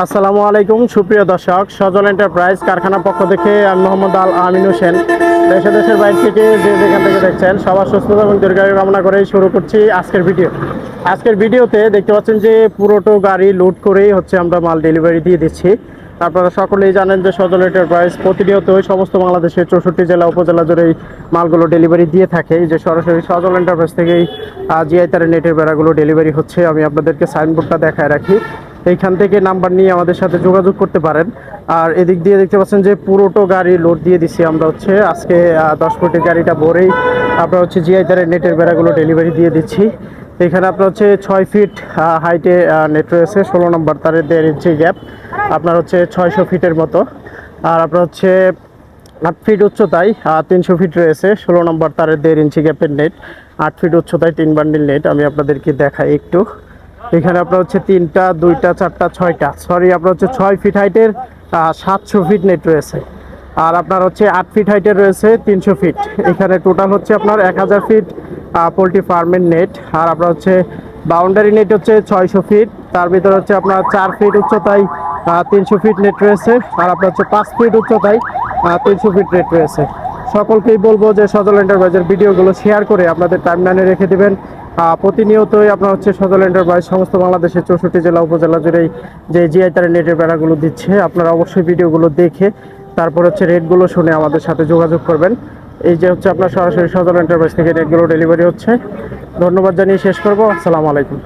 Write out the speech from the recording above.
আসসালামু আলাইকুম, সুপ্রিয় দর্শক। সজল এন্টারপ্রাইজ কারখানা পক্ষ থেকে আমি মোহাম্মদ আল আমিন হোসেন। দেশে দেশের বাইরে থেকে যে যেখান থেকে দেখছেন, সবার সুস্থতা এবং দীর্ঘায়ু কামনা করেই শুরু করছি আজকের ভিডিও। আজকের ভিডিওতে দেখতে পাচ্ছেন যে পুরোটো গাড়ি লোড করেই হচ্ছে আমরা মাল ডেলিভারি দিয়ে দিচ্ছি। আপনারা সকলেই জানেন যে সজল এন্টারপ্রাইজ প্রতিনিয়তই সমস্ত বাংলাদেশের চৌষট্টি জেলা, উপজেলা জুড়ে মালগুলো ডেলিভারি দিয়ে থাকে। যে সরাসরি সজল এন্টারপ্রাইজ থেকেই জিআই তারের নেটের বেড়াগুলো ডেলিভারি হচ্ছে, আমি আপনাদেরকে সাইনবোর্ডটা দেখায় রাখি। এইখান থেকে নাম্বার নিয়ে আমাদের সাথে যোগাযোগ করতে পারেন। আর এদিক দিয়ে দেখতে পাচ্ছেন যে পুরোটো গাড়ি লোড দিয়ে দিছি আমরা হচ্ছে। আজকে দশ ফুটের গাড়িটা ভরেই আমরা হচ্ছে জিআই তারের নেটের বেড়াগুলো ডেলিভারি দিয়ে দিচ্ছি। এখানে আপনার হচ্ছে ছয় ফিট হাইটে নেট রয়েছে, ষোলো নম্বর তারের দেড় ইঞ্চি গ্যাপ আপনার হচ্ছে ছয়শো ফিটের মতো। আর আপনার হচ্ছে আট ফিট উচ্চতায় তিনশো ফিট রয়েছে, ষোলো নম্বর তারের দেড় ইঞ্চি গ্যাপের নেট আট ফিট উচ্চতায় তিন বান্ডিল নেট আমি আপনাদেরকে দেখাই একটু। এখানে আপনার হচ্ছে তিনটা, দুইটা, চারটা, ছয়টা। সরি আপনার হচ্ছে ছয় ফিট হাইটের সাতশো ফিট নেট রয়েছে। আর আপনার হচ্ছে আট ফিট হাইটের রয়েছে তিনশো ফিট এখানে টোটাল হচ্ছে আপনার এক হাজার ফিট পোলট্রি ফার্মের নেট আর আপনার হচ্ছে বাউন্ডারি নেট হচ্ছে ছয়শো ফিট তার ভিতরে হচ্ছে আপনার চার ফিট উচ্চতায় তিনশো ফিট নেট রয়েছে। আর আপনার হচ্ছে পাঁচ ফিট উচ্চতায় তিনশো ফিট নেট রয়েছে। সকলকেই বলব যে সজল এন্টারপ্রাইজের ভিডিওগুলো শেয়ার করে আপনাদের টাইমলাইনে রেখে দেবেন। প্রতিনিয়তই আপনার হচ্ছে সজল এন্টারপ্রাইজ সমস্ত বাংলাদেশের চৌষট্টি জেলা উপজেলা জুড়েই যে জিআই তার নেটের বেড়াগুলো দিচ্ছে, আপনারা অবশ্যই ভিডিওগুলো দেখে তারপর হচ্ছে রেটগুলো শুনে আমাদের সাথে যোগাযোগ করবেন। এই যে হচ্ছে আপনার সরাসরি সজল এন্টারপ্রাইজ থেকে রেটগুলো ডেলিভারি হচ্ছে। ধন্যবাদ জানিয়ে শেষ করব। আসসালামু আলাইকুম।